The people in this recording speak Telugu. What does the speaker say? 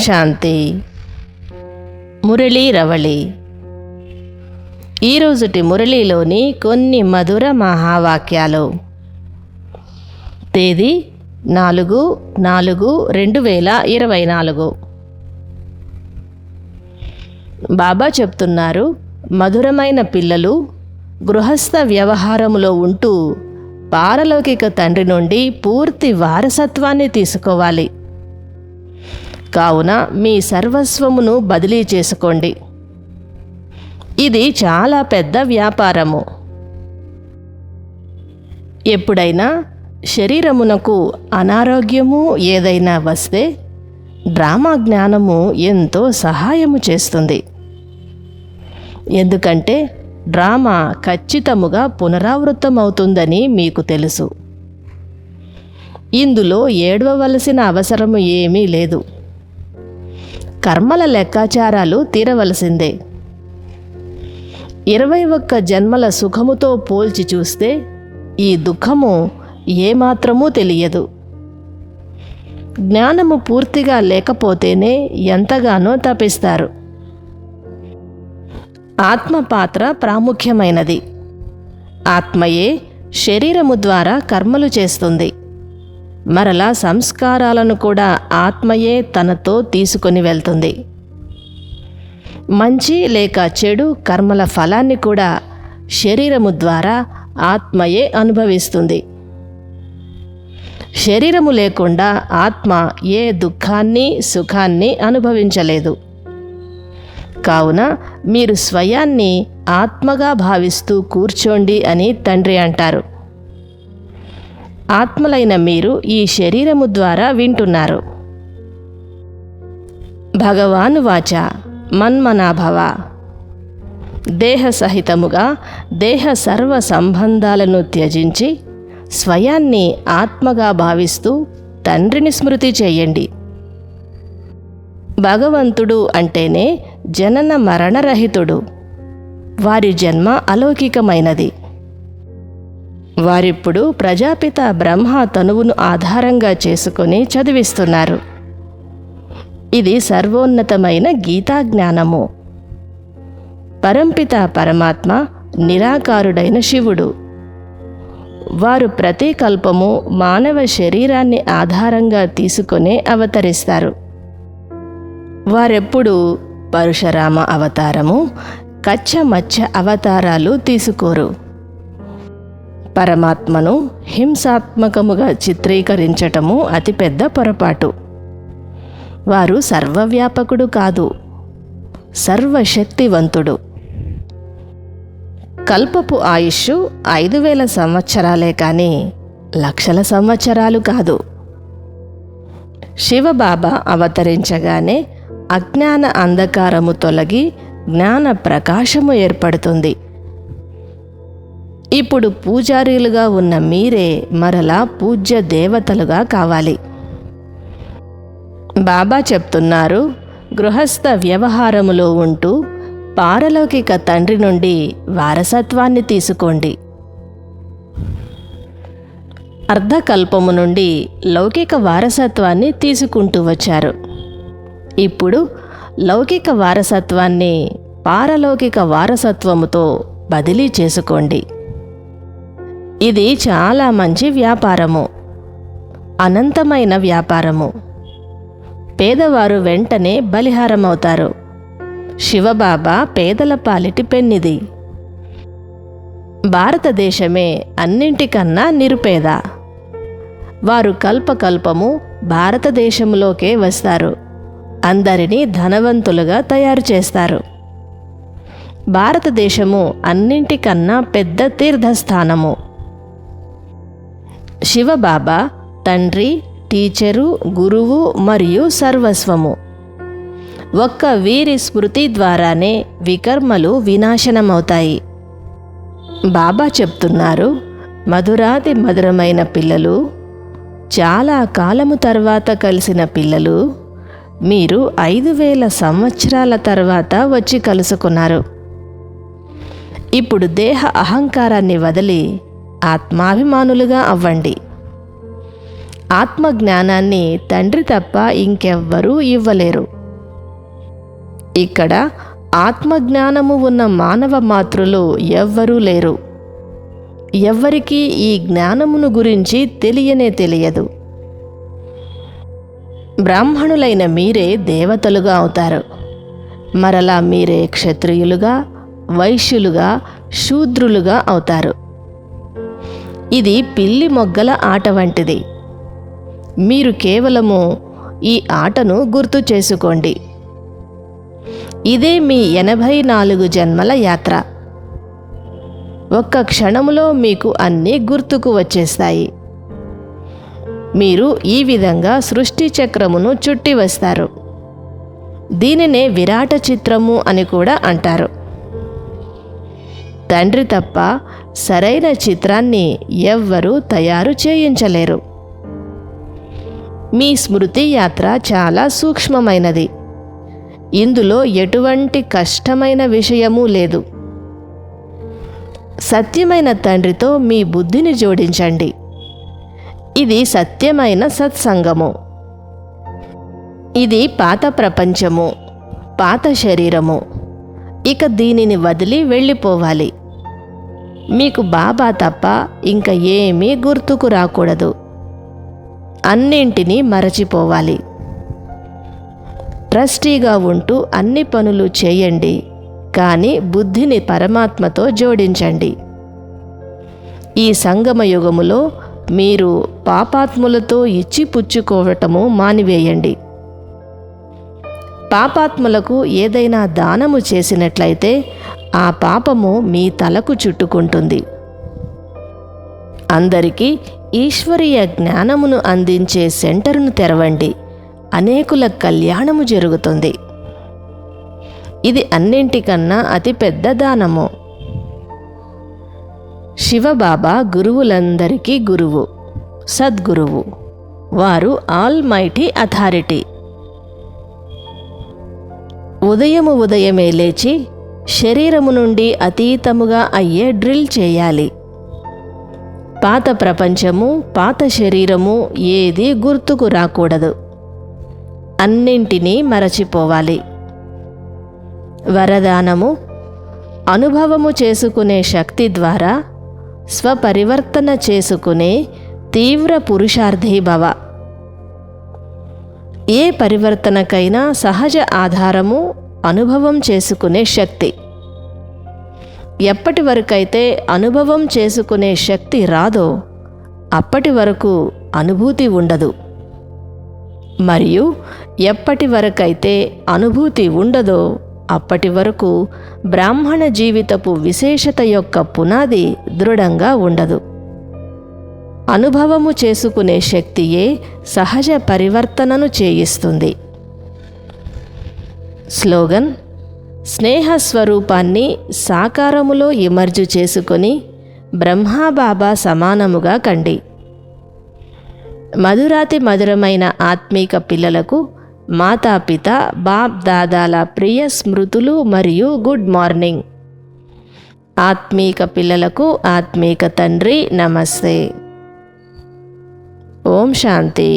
శాంతి. మురళీ రవళి. ఈరోజుటి మురళీలోని కొన్ని మధుర మహావాక్యాలు. తేదీ నాలుగు నాలుగు రెండు వేల ఇరవై నాలుగు. బాబా చెప్తున్నారు మధురమైన పిల్లలు గృహస్థ వ్యవహారములో ఉంటూ పారలౌకిక తండ్రి నుండి పూర్తి వారసత్వాన్ని తీసుకోవాలి. కావున మీ సర్వస్వమును బదిలీ చేసుకోండి. ఇది చాలా పెద్ద వ్యాపారము. ఎప్పుడైనా శరీరమునకు అనారోగ్యము ఏదైనా వస్తే డ్రామా జ్ఞానము ఎంతో సహాయము చేస్తుంది. ఎందుకంటే డ్రామా ఖచ్చితముగా పునరావృతమవుతుందని మీకు తెలుసు. ఇందులో ఏడవవలసిన అవసరము ఏమీ లేదు. కర్మల లెక్కాచారాలు తీరవలసిందే. ఇరవై ఒక్క జన్మల సుఖముతో పోల్చి చూస్తే ఈ దుఃఖము ఏమాత్రమూ తెలియదు. జ్ఞానము పూర్తిగా లేకపోతేనే ఎంతగానో తపిస్తారు ఆత్మ పాత్ర ప్రాముఖ్యమైనది. ఆత్మయే శరీరము ద్వారా కర్మలు చేస్తుంది. మరలా సంస్కారాలను కూడా ఆత్మయే తనతో తీసుకొని వెళ్తుంది. మంచి లేక చెడు కర్మల ఫలాన్ని కూడా శరీరము ద్వారా ఆత్మయే అనుభవిస్తుంది. శరీరము లేకుండా ఆత్మ ఏ దుఃఖాన్ని సుఖాన్ని అనుభవించలేదు. కావున మీరు స్వయాన్ని ఆత్మగా భావిస్తూ కూర్చోండి అని తండ్రి అంటారు. ఆత్మలైన మీరు ఈ శరీరము ద్వారా వింటున్నారు. భగవాను వాచ మన్మనాభవ. దేహ సహితముగా దేహ సర్వ సంబంధాలను త్యజించి స్వయాన్ని ఆత్మగా భావిస్తూ తండ్రిని స్మృతి చేయండి. భగవంతుడు అంటేనే జనన మరణరహితుడు. వారి జన్మ అలౌకికమైనది. వారిప్పుడు ప్రజాపిత బ్రహ్మ తనువును ఆధారంగా చేసుకుని చదివిస్తున్నారు. ఇది సర్వోన్నతమైన గీతా జ్ఞానము. పరంపిత పరమాత్మ నిరాకారుడైన శివుడు. వారు ప్రతి కల్పము మానవ శరీరాన్ని ఆధారంగా తీసుకునే అవతరిస్తారు. వారెప్పుడు పరశురామ అవతారము కచ్చ మచ్చ అవతారాలు తీసుకోరు. పరమాత్మను హింసాత్మకముగా చిత్రీకరించటము అతిపెద్ద పొరపాటు. వారు సర్వవ్యాపకుడు కాదు సర్వశక్తివంతుడు. కల్పపు ఆయుష్ ఐదు వేల సంవత్సరాలే కానీ లక్షల సంవత్సరాలు కాదు. శివబాబా అవతరించగానే అజ్ఞాన అంధకారము తొలగి జ్ఞాన ప్రకాశము ఏర్పడుతుంది. ఇప్పుడు పూజారీలుగా ఉన్న మీరే మరలా పూజ్య దేవతలుగా కావాలి. బాబా చెప్తున్నారు గృహస్థ వ్యవహారములో ఉంటూ పారలౌకిక తండ్రి నుండి వారసత్వాన్ని తీసుకోండి. అర్ధకల్పము నుండి లౌకిక వారసత్వాన్ని తీసుకుంటూ వచ్చారు. ఇప్పుడు లౌకిక వారసత్వాన్ని పారలౌకిక వారసత్వముతో బదిలీ చేసుకోండి. ఇది చాలా మంచి వ్యాపారము. అనంతమైన వ్యాపారము. పేదవారు వెంటనే బలిహారమవుతారు. శివబాబా పేదల పాలిటి పెన్నిది భారతదేశమే అన్నింటికన్నా నిరుపేద. వారు కల్పకల్పము భారతదేశంలోకే వస్తారు. అందరినీ ధనవంతులుగా తయారు చేస్తారు. భారతదేశము అన్నింటికన్నా పెద్ద తీర్థస్థానము. శివబాబా తండ్రి టీచరు గురువు మరియు సర్వస్వము. ఒక్క వీరి స్మృతి ద్వారానే వికర్మలు వినాశనమవుతాయి. బాబా చెప్తున్నారు మధురాతి మధురమైన పిల్లలు చాలా కాలము తర్వాత కలిసిన పిల్లలు మీరు ఐదు వేల సంవత్సరాల తర్వాత వచ్చి కలుసుకున్నారు. ఇప్పుడు దేహ అహంకారాన్ని వదిలి ఆత్మాభిమానులుగా అవ్వండి. ఆత్మజ్ఞానాన్ని తండ్రి తప్ప ఇంకెవ్వరూ ఇవ్వలేరు. ఇక్కడ ఆత్మజ్ఞానము ఉన్న మానవ మాతృలు ఎవ్వరూ లేరు. ఎవ్వరికీ ఈ జ్ఞానమును గురించి తెలియనే తెలియదు. బ్రాహ్మణులైన మీరే దేవతలుగా అవుతారు. మరలా మీరే క్షత్రియులుగా వైశ్యులుగా శూద్రులుగా అవుతారు. ఇది పిల్లి మొగ్గల ఆట వంటిది. మీరు కేవలము ఈ ఆటను గుర్తు చేసుకోండి. ఇదే మీ ఎనభై నాలుగు జన్మల యాత్ర. ఒక్క క్షణములో మీకు అన్నీ గుర్తుకు వచ్చేస్తాయి. మీరు ఈ విధంగా సృష్టి చక్రమును చుట్టి వస్తారు. దీనినే విరాట చిత్రము అని కూడా అంటారు. తండ్రి తప్ప సరైన చిత్రాన్ని ఎవ్వరూ తయారు చేయించలేరు. మీ స్మృతి యాత్ర చాలా సూక్ష్మమైనది. ఇందులో ఎటువంటి కష్టమైన విషయమూ లేదు. సత్యమైన తండ్రితో మీ బుద్ధిని జోడించండి. ఇది సత్యమైన సత్సంగము. ఇది పాత ప్రపంచము పాత శరీరము. ఇక దీనిని వదిలి వెళ్ళిపోవాలి. మీకు బాబా తప్ప ఇంకా ఏమీ గుర్తుకు రాకూడదు. అన్నింటినీ మరచిపోవాలి. ట్రస్టీగా ఉంటూ అన్ని పనులు చేయండి కానీ బుద్ధిని పరమాత్మతో జోడించండి. ఈ సంగమ యుగములో మీరు పాపాత్ములతో ఇచ్చి పుచ్చుకోవటము మానివేయండి. పాపాత్ములకు ఏదైనా దానము చేసినట్లయితే ఆ పాపము మీ తలకు చుట్టుకుంటుంది. అందరికీ ఈశ్వరీయ జ్ఞానమును అందించే సెంటర్ను తెరవండి. అనేకుల కళ్యాణము జరుగుతుంది. ఇది అన్నింటికన్నా అతిపెద్ద దానము. శివబాబా గురువులందరికీ గురువు సద్గురువు. వారు ఆల్ మైటీ అథారిటీ. ఉదయము ఉదయమే లేచి శరీరము నుండి అతీతముగా అయ్యే డ్రిల్ చేయాలి. పాత ప్రపంచము పాత శరీరము ఏది గుర్తుకు రాకూడదు. అన్నింటినీ మరచిపోవాలి. వరదానము అనుభవము చేసుకునే శక్తి ద్వారా స్వపరివర్తన చేసుకునే తీవ్ర పురుషార్థీభవ. భవ ఏ పరివర్తనకైనా సహజ ఆధారము అనుభవం చేసుకునే శక్తి. ఎప్పటి వరకైతే అనుభవం చేసుకునే శక్తి రాదో అప్పటి వరకు అనుభూతి ఉండదు. మరియు ఎప్పటి వరకైతే అనుభూతి ఉండదో అప్పటి వరకు బ్రాహ్మణ జీవితపు విశేషత యొక్క పునాది దృఢంగా ఉండదు. అనుభవము చేసుకునే శక్తియే సహజ పరివర్తనను చేయిస్తుంది. స్లోగన్ స్నేహ స్వరూపాన్ని సాకారములో ఇమర్జు చేసుకొని బ్రహ్మాబాబా సమానముగా కండి. మధురాతి మధురమైన ఆత్మీక పిల్లలకు మాతాపిత బాప్ దాదాల ప్రియ స్మృతులు మరియు గుడ్ మార్నింగ్. ఆత్మీక పిల్లలకు ఆత్మీక తండ్రి నమస్తే. ఓం శాంతి